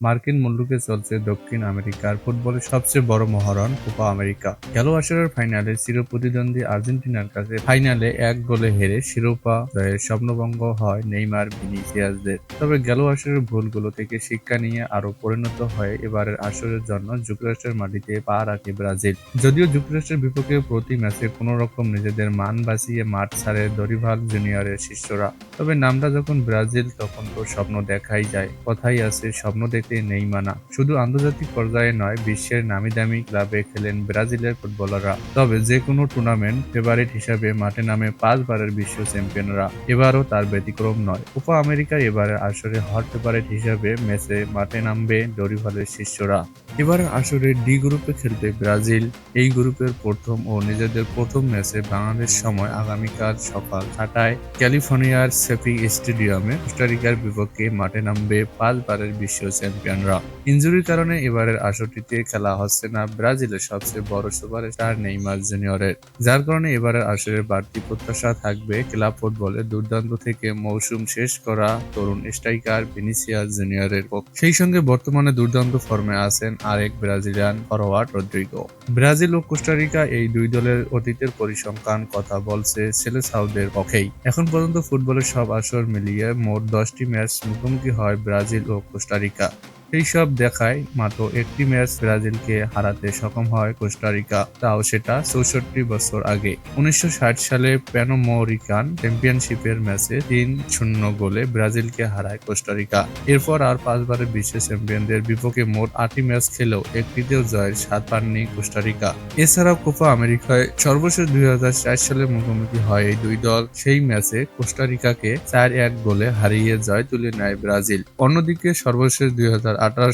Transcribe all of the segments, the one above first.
মার্কিন মুলুকে চলছে দক্ষিণ আমেরিকার ফুটবলের সবচেয়ে বড় মহরণ, কোপা আমেরিকা। গেল আসরের ফাইনালে চিরপ্রতিদ্বন্দ্বী আর্জেন্টিনার কাছে ফাইনালে এক গোলে হেরে শিরোপা জয়ের স্বপ্নভঙ্গ হয় নেইমার ভিনিসিয়াসদের। তবে গেল আসরের ভুলগুলো থেকে শিক্ষা নিয়ে আরও পরিণত হয়ে এবারের আসরের জন্য যুক্তরাষ্ট্রের মাটিতে পা রাখে ব্রাজিল। যদিও যুক্তরাষ্ট্রের বিপক্ষে প্রতি ম্যাচে কোনো রকম নিজেদের মান বাঁচিয়ে মাঠ ছাড়ে দরিভাল জুনিয়রের শিষ্যরা। তবে নামটা যখন ব্রাজিল, তখন তো স্বপ্ন দেখাই যায়। কথাই আছে, স্বপ্ন দেখতে নেই মানা শুধু আন্তর্জাতিক পর্যায়ে নয়, বিশ্বের নামি দামি ক্লাবে খেলেন ব্রাজিলের ফুটবলাররা। তবে যে কোনো টুর্নামেন্ট ফেভারিট হিসাবে মাঠে নামে পাঁচবারের বিশ্ব চ্যাম্পিয়নরা। এবারও তার ব্যতিক্রম নয়। কোপা আমেরিকার এবারের আসরে হট ফেভারিট হিসাবে ম্যাচে মাঠে নামবে ডরিভালের শিষ্যরা। এবারের আসরে ডি গ্রুপে খেলবে ব্রাজিল। এই গ্রুপের প্রথম ও নিজেদের প্রথম ম্যাচে বাংলাদেশ সময় আগামীকাল সকাল ছটায় ক্যালিফোর্নিয়ার সেফি স্টেডিয়ামে কোস্টারিকার বিপক্ষে মাঠে নামবে পাঁচবারের বিশ্ব চ্যাম্পিয়নরা। ইনজুরির কারণে এবারের আসরটিতে খেলা হচ্ছে না ব্রাজিলের সবচেয়ে বড় সুপারস্টার নেইমার জুনিয়রের। যার কারণে এবারের আসরের বাড়তি প্রত্যাশা থাকবে ক্লাব ফুটবলে দুর্দান্ত থেকে মৌসুম শেষ করা তরুণ স্ট্রাইকার ভিনিসিয়াস জুনিয়রের সেই সঙ্গে বর্তমানে দুর্দান্ত ফর্মে আছেন আরেক ব্রাজিলিয়ান ফরোয়ার্ড রদ্রিগো। ব্রাজিল ও কোস্টারিকা এই দুই দলের অতীতের পরিসংখ্যান, কথা বলছে সেলেসাউদের পক্ষেই। এখন পর্যন্ত ফুটবলের সব আসর মিলিয়ে মোট দশটি ম্যাচ মুখোমুখি হয় ব্রাজিল ও কোস্টারিকা এই সব দেখায় মাত্র একটি ম্যাচ ব্রাজিলকে হারাতে সক্ষম হয় কোস্টারিকা। তাও সেটা চৌষট্টি বছর আগে। উনিশশো ষাট সালে প্যানোমোরিকান চ্যাম্পিয়নশিপের ম্যাচে তিন শূন্য গোলে ব্রাজিলকে হারায় কোস্টারিকা। এরপর আর পাঁচবারের বিশ্ব চ্যাম্পিয়নদের বিপক্ষে মোট আটটি ম্যাচ খেলেও একটিতেও জয়ের স্বাদ পাননি কোস্টারিকা। এছাড়াও কোপা আমেরিকায় সর্বশেষ দুই হাজার চার সালে মুখোমুখি হয় এই দুই দল। সেই ম্যাচে কোস্টারিকাকে চার এক গোলে হারিয়ে জয় তুলে নেয় ব্রাজিল। অন্যদিকে সর্বশেষ দুই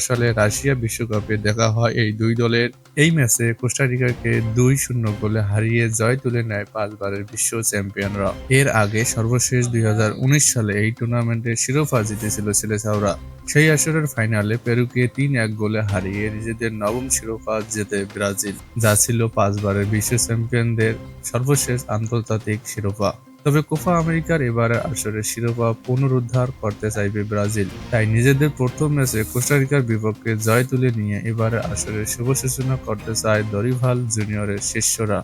সালে রাশিয়া বিশ্বকাপে দেখা হয় এই দুই দলের। এই ম্যাচে কোস্টারিকাকে দুই শূন্য গোলে হারিয়ে জয় তুলে নেয় পাঁচবারের বিশ্ব চ্যাম্পিয়নরা। এর আগে সর্বশেষ দুই হাজার উনিশ সালে এই টুর্নামেন্টের শিরোপা জিতেছিল সিলেসাওরা। সেই আসরের ফাইনালে পেরুকে তিন এক গোলে হারিয়ে নিজেদের নবম শিরোপা জেতে ব্রাজিল, যা ছিল পাঁচবারের বিশ্ব চ্যাম্পিয়নদের সর্বশেষ আন্তর্জাতিক শিরোপা। তবে কোফা আমেরিকার এবারে আসরে শিরোপা পুনরুদ্ধার করতে চাইবে ব্রাজিল। তাই নিজেদের প্রথম ম্যাচে কোস্টারিকার বিপক্ষে জয় তুলে নিয়ে এবারের আসরে শুভ সূচনা করতে চায় দরিভাল জুনিয়রের শিষ্যরা।